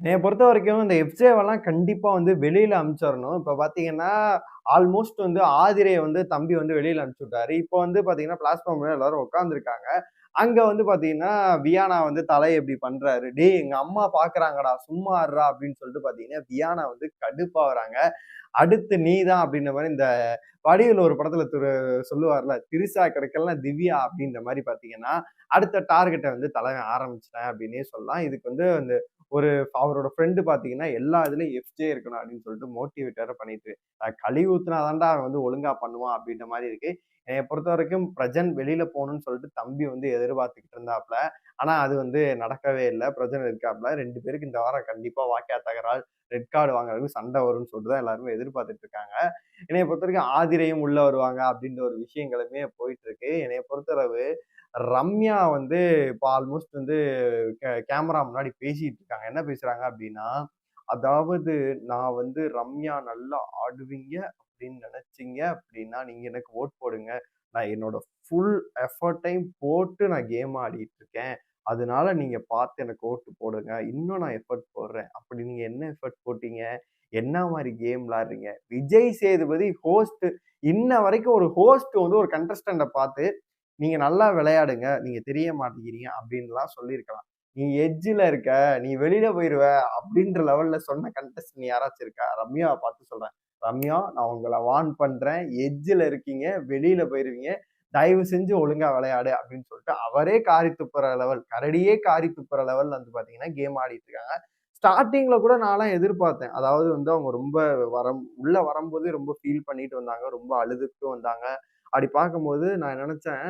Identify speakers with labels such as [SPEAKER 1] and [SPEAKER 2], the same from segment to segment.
[SPEAKER 1] என்னை பொறுத்த வரைக்கும் இந்த எஃப்ஜேவெல்லாம் கண்டிப்பாக வந்து வெளியில் அனுப்பிச்சிரணும். இப்போ பார்த்தீங்கன்னா, ஆல்மோஸ்ட் வந்து ஆதிரையை வந்து தம்பி வந்து வெளியில் அனுப்பிச்சுட்டாரு இப்போ வந்து பார்த்தீங்கன்னா, பிளாட்ஃபார்ம் எல்லாரும் உட்காந்துருக்காங்க அங்கே வந்து பார்த்தீங்கன்னா, வியானா வந்து தலை இப்படி பண்ணுறாரு டே எங்கள் அம்மா பார்க்குறாங்கடா, சும்மா இருடா" அப்படின்னு சொல்லிட்டு பார்த்தீங்கன்னா, வியானா வந்து கடுப்பாக வராங்க அடுத்து நீ தான் அப்படின்ற மாதிரி இந்த வடிவில் ஒரு படத்துல திரு சொல்லுவார்ல, திருசா கிடைக்கலாம் திவ்யா" அப்படின்ற மாதிரி பார்த்தீங்கன்னா, அடுத்த டார்கெட்டை வந்து தலைவன் ஆரம்பிச்சிட்டேன் அப்படின்னே சொல்லலாம். இதுக்கு வந்து அந்த ஒரு அவரோட ஃப்ரெண்டு பார்த்தீங்கன்னா, எல்லா இதுலையும் எஃப்ஜே இருக்கணும் அப்படின்னு சொல்லிட்டு மோட்டிவேட் வேற பண்ணிட்டு, அ ஊத்துனா தான்டா அவன் வந்து ஒழுங்கா பண்ணுவான் அப்படின்ற மாதிரி இருக்கு. பொறுத்த வரைக்கும் பிரஜன் வெளியில போகணும்னு சொல்லிட்டு தம்பி வந்து எதிர்பார்த்துக்கிட்டு இருந்தாப்ல. ஆனா அது வந்து நடக்கவே இல்லை பிரஜன் இருக்காப்ல. ரெண்டு பேருக்கு இந்த வாரம் கண்டிப்பா வாக்கியா தகராறு, ரெட் கார்டு வாங்குறதுக்கு சண்டை வரும்னு சொல்லிட்டு தான் எல்லாருமே எதிர்பார்த்துட்டு இருக்காங்க. என்னைய பொறுத்தவரைக்கும் ஆதிரையும் உள்ள வருவாங்க அப்படின்ற ஒரு விஷயங்களுமே போயிட்டு இருக்கு. என்னைய பொறுத்தளவு ரம்யா வந்து இப்போ ஆல்மோஸ்ட் வந்து கே கேமரா முன்னாடி பேசிட்டு இருக்காங்க. என்ன பேசுறாங்க அப்படின்னா, அதாவது நான் வந்து ரம்யா நல்லா ஆடுவீங்க அப்படின்னு நினைச்சிங்க அப்படின்னா, நீங்க எனக்கு வோட் போடுங்க. நான் என்னோட ஃபுல் எஃபர்ட்டையும் போட்டு நான் கேம் ஆடிட்டு இருக்கேன். அதனால நீங்க பார்த்து எனக்கு ஓட்டு போடுங்க. இன்னும் நான் எஃபர்ட் போடுறேன். அப்படி நீங்க என்ன எஃபர்ட் போட்டீங்க? என்ன மாதிரி கேம் விளாடுறீங்க விஜய் சேதுபதி ஹோஸ்ட் இன்ன வரைக்கும் ஒரு ஹோஸ்ட் வந்து ஒரு கண்டஸ்டன்ட்ட பார்த்து, நீங்க நல்லா விளையாடுங்க. நீங்க தெரிய மாட்டேங்கிறீங்க அப்படின்லாம் சொல்லியிருக்கலாம். நீ எஜ்ஜில் இருக்க. நீ வெளியில போயிடுவ அப்படின்ற லெவல்ல சொன்ன கண்டஸ்டன்ட் யாராச்சும் இருக்கா? ரம்யாவை பார்த்து சொல்றேன். ரம்யா நான் உங்களை வார்ன் பண்றேன். எஜ்ஜில் இருக்கீங்க. வெளியில போயிருவீங்க. தயவு செஞ்சு ஒழுங்கா விளையாடு அப்படின்னு சொல்லிட்டு அவரே காரி துப்புற லெவல், கரடியே காரி துப்புற லெவல் வந்து பாத்தீங்கன்னா கேம் ஆடிட்டு இருக்காங்க. ஸ்டார்டிங்கில் கூட நான்லாம் எதிர்பார்த்தேன். அதாவது வந்து அவங்க ரொம்ப வரம் உள்ள வரும்போதே ரொம்ப ஃபீல் பண்ணிட்டு வந்தாங்க. ரொம்ப அழுதுட்டு வந்தாங்க. அப்படி பார்க்கும்போது நான் நினச்சேன்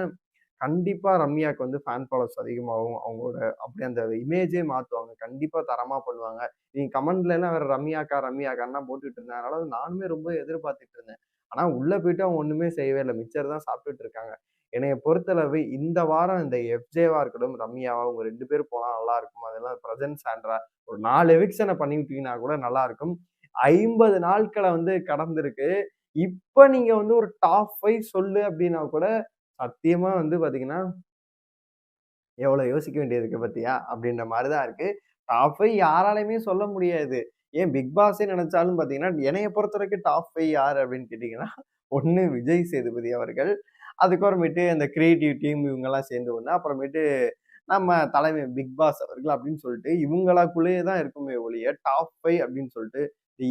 [SPEAKER 1] கண்டிப்பா ரம்யாக்கு வந்து ஃபேன் ஃபாலோஸ் அதிகமாகும். அவங்களோட அப்படி அந்த இமேஜே மாத்துவாங்க. கண்டிப்பா தரமா பண்ணுவாங்க. நீங்க கமெண்ட்லலாம் வேற ரம்யாக்கா, ரம்யாக்கான்னா போட்டுட்டு இருந்தேன். அதனால நானுமே ரொம்ப எதிர்பார்த்துட்டு இருந்தேன். ஆனால் உள்ளே போயிட்டு அவங்க ஒன்றுமே செய்யவே இல்லை மிச்சர் தான் சாப்பிட்டுட்டு இருக்காங்க. என்னைய பொறுத்தளவு இந்த வாரம் இந்த எஃப்ஜேவா இருக்கட்டும், ரம்யாவா அவங்க ரெண்டு பேரும் போனால் நல்லா இருக்கும். அதெல்லாம் பிரசன்ட் சாண்ட்ரா ஒரு நாலு எவிக்ஷனை பண்ணி விட்டீங்கன்னா கூட நல்லாருக்கும். 50 நாட்கள வந்து கடந்திருக்கு. இப்போ நீங்க வந்து ஒரு டாப் ஃபைவ் சொல்லு அப்படின்னா கூட, சத்தியமா வந்து பாத்தீங்கன்னா எவ்வளோ யோசிக்க வேண்டியது இருக்கு அப்படின்ற மாதிரி தான் இருக்கு. டாப் ஃபைவ் யாராலையுமே சொல்ல முடியாது. ஏன் பிக் பாஸே நினைச்சாலும் பார்த்தீங்கன்னா என்னைய பொறுத்தவரைக்கும் டாப் ஃபைவ் யார் அப்படின்னு கேட்டிங்கன்னா ஒன்று விஜய் சேதுபதி அவர்கள். அதுக்கப்புறமேட்டு அந்த கிரியேட்டிவ் டீம் இவங்கெல்லாம் சேர்ந்து ஒன்று அப்புறமேட்டு நம்ம தலைமை பிக் பாஸ் அவர்கள் அப்படின்னு சொல்லிட்டு இவங்களுக்குள்ளேயே தான் இருக்குமே ஒழிய டாப் ஃபைவ் அப்படின்னு சொல்லிட்டு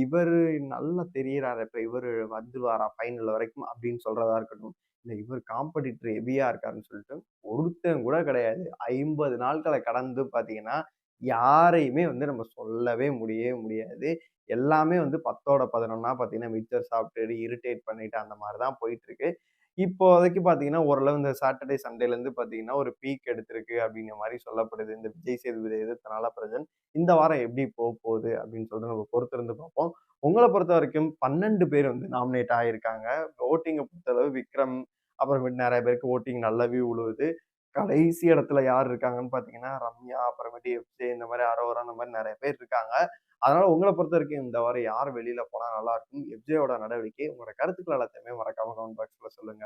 [SPEAKER 1] இவர் நல்லா தெரியிறாரு. இப்போ இவர் வந்துருவாரா ஃபைனல் வரைக்கும் அப்படின்னு சொல்கிறதா இருக்கட்டும். இல்லை இவர் காம்படிட்டர் ஹெவியா இருக்காருன்னு சொல்லிட்டு ஒருத்தன் கூட கிடையாது. ஐம்பது நாட்களை கடந்து பார்த்தீங்கன்னா, யாரையுமே வந்து நம்ம சொல்லவே முடியவே முடியாது. எல்லாமே வந்து 10ஓட 11னா பார்த்தீங்கன்னா, மிக்சர் சாப்பிட்டு இரிட்டேட் பண்ணிட்டு அந்த மாதிரி தான் போயிட்டுருக்கு. இப்போதைக்கு பார்த்தீங்கன்னா, ஓரளவு இந்த சாட்டர்டே, சண்டேலேருந்து பார்த்தீங்கன்னா, ஒரு பீக் எடுத்திருக்கு அப்படிங்கிற மாதிரி சொல்லப்படுது. இந்த விஜய் சேதுபதி எதிர்த்தனால பிரஜன். இந்த வாரம் எப்படி போப்போகுது அப்படின்னு சொல்லிட்டு நம்ம பொறுத்திருந்து பார்ப்போம். உங்களை பொறுத்த வரைக்கும் பன்னெண்டு பேர் வந்து நாமினேட் ஆகியிருக்காங்க ஓட்டிங்கை பொறுத்தளவு விக்ரம், அப்புறமேட்டு நிறைய பேருக்கு ஓட்டிங் நல்லாவே விழுவுது. கடைசி இடத்துல யார் இருக்காங்கன்னு பார்த்தீங்கன்னா, ரம்யா, அப்புறமேட்டு எஃப்ஜே இந்த மாதிரி அரோரா அந்த மாதிரி நிறைய பேர் இருக்காங்க. அதனால பொறுத்த வரைக்கும் இந்த வாரம் யார் வெளியில போனா நல்லாருக்கும்? எஃப்ஜேயோட நடவடிக்கை, உங்களோட கருத்துக்கள் எல்லாத்தையுமே மறக்காம கமெண்ட் பாக்ஸ்ல சொல்லுங்க.